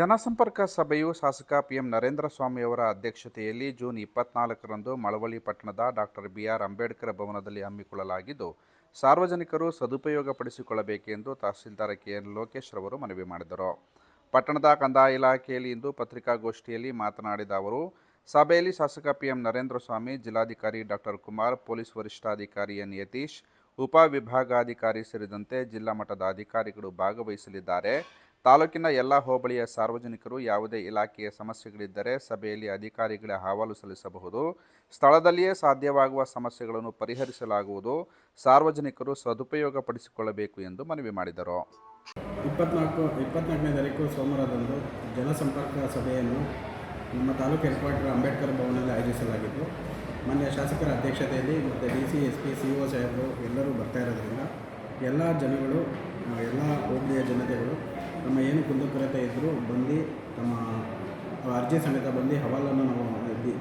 ಜನಸಂಪರ್ಕ ಸಭೆಯು ಶಾಸಕ ಪಿಎಂ ನರೇಂದ್ರ ಸ್ವಾಮಿಯವರ ಅಧ್ಯಕ್ಷತೆಯಲ್ಲಿ ಜೂನ್ ಇಪ್ಪತ್ನಾಲ್ಕರಂದು ಮಳವಳ್ಳಿ ಪಟ್ಟಣದ ಡಾಕ್ಟರ್ ಬಿಆರ್ ಅಂಬೇಡ್ಕರ್ ಭವನದಲ್ಲಿ ಹಮ್ಮಿಕೊಳ್ಳಲಾಗಿದ್ದು, ಸಾರ್ವಜನಿಕರು ಸದುಪಯೋಗಪಡಿಸಿಕೊಳ್ಳಬೇಕೆಂದು ತಹಸೀಲ್ದಾರ್ ಕೆಎನ್ ಲೋಕೇಶ್ ರವರು ಮನವಿ ಮಾಡಿದರು. ಪಟ್ಟಣದ ಕಂದಾಯ ಇಲಾಖೆಯಲ್ಲಿ ಇಂದು ಪತ್ರಿಕಾಗೋಷ್ಠಿಯಲ್ಲಿ ಮಾತನಾಡಿದ ಅವರು, ಸಭೆಯಲ್ಲಿ ಶಾಸಕ ಪಿಎಂ ನರೇಂದ್ರ ಸ್ವಾಮಿ, ಜಿಲ್ಲಾಧಿಕಾರಿ ಡಾಕ್ಟರ್ ಕುಮಾರ್, ಪೊಲೀಸ್ ವರಿಷ್ಠಾಧಿಕಾರಿ ಎನ್ ಯತೀಶ್ ಉಪವಿಭಾಗಾಧಿಕಾರಿ ಸೇರಿದಂತೆ ಜಿಲ್ಲಾ ಮಟ್ಟದ ಅಧಿಕಾರಿಗಳು ಭಾಗವಹಿಸಲಿದ್ದಾರೆ. ತಾಲೂಕಿನ ಎಲ್ಲ ಹೋಬಳಿಯ ಸಾರ್ವಜನಿಕರು ಯಾವುದೇ ಇಲಾಖೆಯ ಸಮಸ್ಯೆಗಳಿದ್ದರೆ ಸಭೆಯಲ್ಲಿ ಅಧಿಕಾರಿಗಳ ಅಹವಾಲು ಸಲ್ಲಿಸಬಹುದು. ಸ್ಥಳದಲ್ಲಿಯೇ ಸಾಧ್ಯವಾಗುವ ಸಮಸ್ಯೆಗಳನ್ನು ಪರಿಹರಿಸಲಾಗುವುದು. ಸಾರ್ವಜನಿಕರು ಸದುಪಯೋಗಪಡಿಸಿಕೊಳ್ಳಬೇಕು ಎಂದು ಮನವಿ ಮಾಡಿದರು. ಇಪ್ಪತ್ನಾಲ್ಕು, ಇಪ್ಪತ್ನಾಲ್ಕನೇ ತಾರೀಕು ಸೋಮವಾರದಂದು ಜನಸಂಪರ್ಕ ಸಭೆಯನ್ನು ನಮ್ಮ ತಾಲೂಕು ಹೆಡ್ಕ್ವಾರ್ಟರ್ ಅಂಬೇಡ್ಕರ್ ಭವನದಲ್ಲಿ ಆಯೋಜಿಸಲಾಗಿತ್ತು. ಮಾನ್ಯ ಶಾಸಕರ ಅಧ್ಯಕ್ಷತೆಯಲ್ಲಿ ಮತ್ತು D C, S P, C O ಸಾಹೇಬರು ಎಲ್ಲರೂ ಬರ್ತಾ ಇರೋದ್ರಿಂದ ಎಲ್ಲ ಜನಗಳು, ಎಲ್ಲ ಹೋಬಳಿಯ ಜನತೆಗಳು ನಮ್ಮ ಏನು ಕುಂದುಕೊರತೆ ಇದ್ದರೂ ಬಂದು ತಮ್ಮ ಅರ್ಜಿ ಸಮೇತ ಬಂದು ಹವಾಲನ್ನು ನಾವು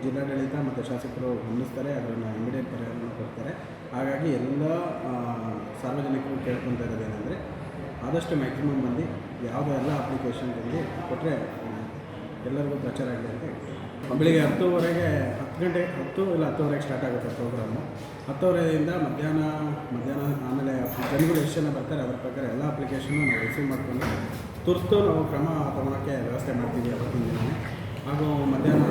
ಜಿಲ್ಲಾಡಳಿತ ಮತ್ತು ಶಾಸಕರು ಗಮನಿಸ್ತಾರೆ ಅದನ್ನು ಇಮಿಡಿಯೇಟ್ ಪರಿಹಾರವನ್ನು ಕೊಡ್ತಾರೆ ಹಾಗಾಗಿ ಎಲ್ಲ ಸಾರ್ವಜನಿಕರು ಕೇಳ್ಕೊತಾ ಇರೋದೇನೆಂದರೆ ಆದಷ್ಟು ಮ್ಯಾಕ್ಸಿಮಮ್ ಮಂದಿ ಯಾವುದೋ ಎಲ್ಲ ಅಪ್ಲಿಕೇಶನ್ ಬಂದು ಕೊಟ್ಟರೆ ಎಲ್ಲರಿಗೂ ಪ್ರಚಾರ ಆಗಲಿ ಅಂತ ಹೇಳ್ತೀನಿ. ಬೆಳಿಗ್ಗೆ ಹತ್ತುವರೆಗೆ ಹತ್ತು ಗಂಟೆ, ಹತ್ತು ಇಲ್ಲ ಹತ್ತುವರೆಗೆ ಸ್ಟಾರ್ಟ್ ಆಗುತ್ತೆ ಪ್ರೋಗ್ರಾಮು ಹತ್ತುವರೆಯಿಂದ ಮಧ್ಯಾಹ್ನ ಮಧ್ಯಾಹ್ನ ಆಮೇಲೆ ಜನಗಳು ಎಷ್ಟು ಜನ ಬರ್ತಾರೆ, ಅದ್ರ ಪ್ರಕಾರ ಎಲ್ಲ ಅಪ್ಲಿಕೇಶನ್ನು ನಾವು ರಿಸೀವ್ ಮಾಡಿಕೊಂಡು ತುರ್ತು ನಾವು ಕ್ರಮ ತಗೊಳೋಕ್ಕೆ ವ್ಯವಸ್ಥೆ ಮಾಡ್ತೀವಿ ಅವತ್ತಿನ ದಿನ ಹಾಗೂ ಮಧ್ಯಾಹ್ನ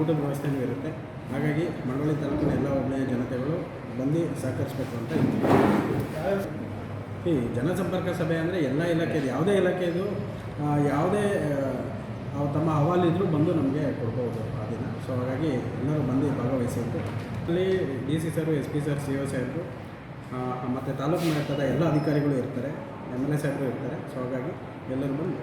ಊಟದ ವ್ಯವಸ್ಥೆನೂ ಇರುತ್ತೆ. ಹಾಗಾಗಿ ಮಳವಳ್ಳಿ ತಾಲೂಕಿನ ಎಲ್ಲ ಒಳ್ಳೆಯ ಜನತೆಗಳು ಬಂದು ಸಹಕರಿಸಬೇಕು ಅಂತ ಈ ಜನಸಂಪರ್ಕ ಸಭೆ ಅಂದರೆ ಎಲ್ಲ ಇಲಾಖೆಯದು ಯಾವುದೇ ಇಲಾಖೆಯದು ಯಾವುದೇ ಆ, ತಮ್ಮ ಅಹವಾಲಿದ್ರು ಬಂದು ನಮಗೆ ಕೊಡ್ಬೋದು ಆ ದಿನ. ಸೊ ಹಾಗಾಗಿ ಎಲ್ಲರೂ ಬಂದು ಭಾಗವಹಿಸಿದ್ರು ಅಲ್ಲಿ D C sir S P sir C O ಸಾಹೇಬರು ಮತ್ತು ತಾಲೂಕು ಮಟ್ಟದ ಎಲ್ಲ ಅಧಿಕಾರಿಗಳು ಇರ್ತಾರೆ ಎಂ ಎಲ್ ಎ ಸಾಹೇಬರು ಇರ್ತಾರೆ. ಸೊ ಹಾಗಾಗಿ ಎಲ್ಲರೂ ಬಂದು